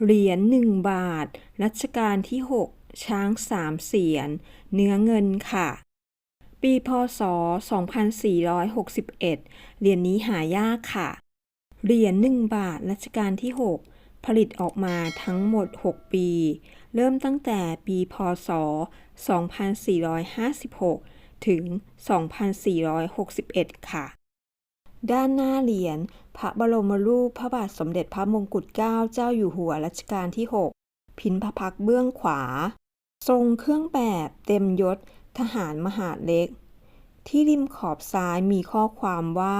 เหรียญ1บาท รัชกาลที่ 6 ช้างสามเสียน เนื้อเงินค่ะ ปีพศ 2461 เหรียญนี้หายากค่ะ เหรียญ1บาท รัชกาลที่ 6 ผลิตออกมาทั้งหมด 6 ปี เริ่มตั้งแต่ปีพศ 2456 ถึง 2461 ค่ะ ด้านหน้าเหรียญพระบรมรูปพระบาทสมเด็จพระมงกุฎเกล้าเจ้าอยู่หัวรัชกาลที่ 6 พินพระพักเบื้องขวา ทรงเครื่องแบบเต็มยศทหารมหาดเล็ก ที่ริมขอบซ้ายมีข้อความว่า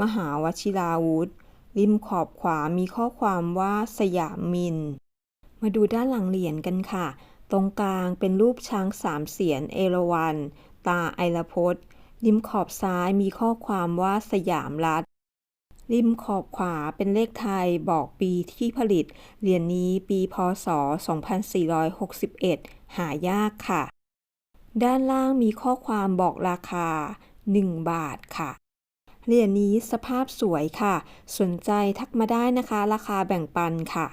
มหาวชิราวุธ ริมขอบขวามีข้อความว่าสยามมิน มาดูด้านหลังเหรียญกันค่ะ ตรงกลางเป็นรูปช้างสามเสียนเอราวัณตาไอรพจน์ ริมขอบซ้ายมีข้อความว่าสยามรัฐ ริมขอบขวาเป็นเลขไทยบอกปีที่ผลิต เหรียญนี้ปีพศ 2461 หายากค่ะ ด้านล่างมีข้อความบอกราคา 1 บาทค่ะ เหรียญนี้สภาพสวยค่ะ สนใจทักมาได้นะคะ ราคาแบ่งปันค่ะ